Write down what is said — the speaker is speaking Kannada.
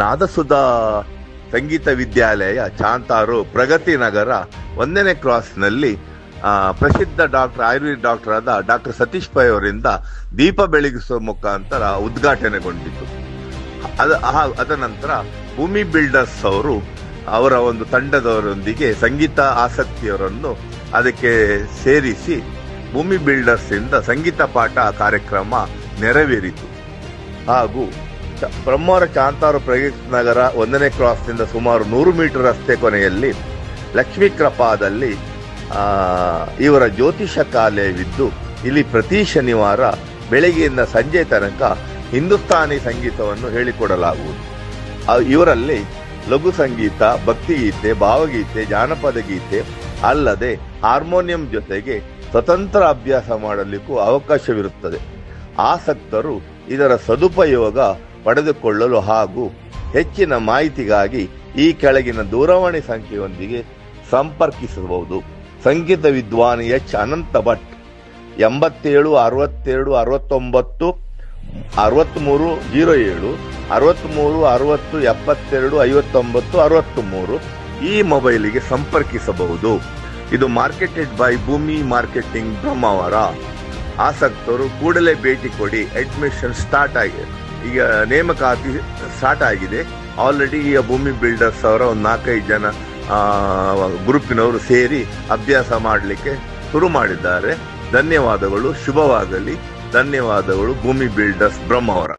ನಾದಸುಧಾ ಸಂಗೀತ ವಿದ್ಯಾಲಯ ಚಾಂತಾರು ಪ್ರಗತಿ ನಗರ ಒಂದನೇ ಕ್ರಾಸ್ನಲ್ಲಿ ಪ್ರಸಿದ್ಧ ಡಾಕ್ಟರ್, ಆಯುರ್ವೇದ ಡಾಕ್ಟರ್ ಆದ ಡಾಕ್ಟರ್ ಸತೀಶ್ ಪೈ ಅವರಿಂದ ದೀಪ ಬೆಳಗಿಸುವ ಮುಖಾಂತರ ಉದ್ಘಾಟನೆಗೊಂಡಿತು. ಅದ ಅದ ನಂತರ ಭೂಮಿ ಬಿಲ್ಡರ್ಸ್ ಅವರು ಅವರ ಒಂದು ತಂಡದವರೊಂದಿಗೆ ಸಂಗೀತ ಆಸಕ್ತಿಯವರನ್ನು ಅದಕ್ಕೆ ಸೇರಿಸಿ ಭೂಮಿ ಬಿಲ್ಡರ್ಸ್ ಇಂದ ಸಂಗೀತ ಪಾಠ ಕಾರ್ಯಕ್ರಮ ನೆರವೇರಿತು. ಹಾಗೂ ಬ್ರಹ್ಮವರ ಚಾಂತಾರು ಪ್ರಗತಿ ನಗರ ಒಂದನೇ ಕ್ರಾಸ್ನಿಂದ ಸುಮಾರು ನೂರು ಮೀಟರ್ ರಸ್ತೆ ಕೊನೆಯಲ್ಲಿ ಲಕ್ಷ್ಮೀ ಕೃಪಾದಲ್ಲಿ ಇವರ ಜ್ಯೋತಿಷ ಕಾಲೇವಿದ್ದು ಇಲ್ಲಿ ಪ್ರತಿ ಶನಿವಾರ ಬೆಳಗ್ಗೆಯಿಂದ ಸಂಜೆ ತನಕ ಹಿಂದೂಸ್ತಾನಿ ಸಂಗೀತವನ್ನು ಹೇಳಿಕೊಡಲಾಗುವುದು. ಇವರಲ್ಲಿ ಲಘು ಸಂಗೀತ, ಭಕ್ತಿಗೀತೆ, ಭಾವಗೀತೆ, ಜಾನಪದ ಗೀತೆ ಅಲ್ಲದೆ ಹಾರ್ಮೋನಿಯಂ ಜೊತೆಗೆ ಸ್ವತಂತ್ರ ಅಭ್ಯಾಸ ಮಾಡಲಿಕ್ಕೂ ಅವಕಾಶವಿರುತ್ತದೆ. ಆಸಕ್ತರು ಇದರ ಸದುಪಯೋಗ ಪಡೆದುಕೊಳ್ಳಲು ಹಾಗೂ ಹೆಚ್ಚಿನ ಮಾಹಿತಿಗಾಗಿ ಈ ಕೆಳಗಿನ ದೂರವಾಣಿ ಸಂಖ್ಯೆಯೊಂದಿಗೆ ಸಂಪರ್ಕಿಸಬಹುದು. ಸಂಗೀತ ವಿದ್ವಾನ್ ಎಚ್. ಅನಂತ ಭಟ್, ಎಂಬತ್ತೇಳು, ಅರವತ್ತೆರಡು, ಅರವತ್ತೊಂಬತ್ತು ಅರವತ್ತ್ಮೂರು ಜೀರೋ ಏಳು ಅರವತ್ತ್ಮೂರು ಅರವತ್ತು, ಎಪ್ಪತ್ತೆರಡು, ಐವತ್ತೊಂಬತ್ತು, ಅರವತ್ತ್ಮೂರು ಈ ಮೊಬೈಲಿಗೆ ಸಂಪರ್ಕಿಸಬಹುದು. ಇದು marketed by Bhoomi marketing Brahmavara. ಆಸಕ್ತರು ಕೂಡಲೇ ಭೇಟಿ ಕೊಡಿ. ಅಡ್ಮಿಷನ್ ಸ್ಟಾರ್ಟ್ ಆಗಿದೆ. ಈಗ ನೇಮಕಾತಿ ಸ್ಟಾರ್ಟ್ ಆಗಿದೆ. ಆಲ್ರೆಡಿ ಈಗ ಭೂಮಿ ಬಿಲ್ಡರ್ಸ್ ಅವರ ಒಂದು ನಾಲ್ಕೈದು ಜನ ಗ್ರೂಪಿನವರು ಸೇರಿ ಅಭ್ಯಾಸ ಮಾಡಲಿಕ್ಕೆ ಶುರು ಮಾಡಿದ್ದಾರೆ. ಧನ್ಯವಾದಗಳು. ಶುಭವಾಗಲಿ. ಧನ್ಯವಾದಗಳು ಭೂಮಿ ಬಿಲ್ಡರ್ಸ್ ಬ್ರಹ್ಮಾವರ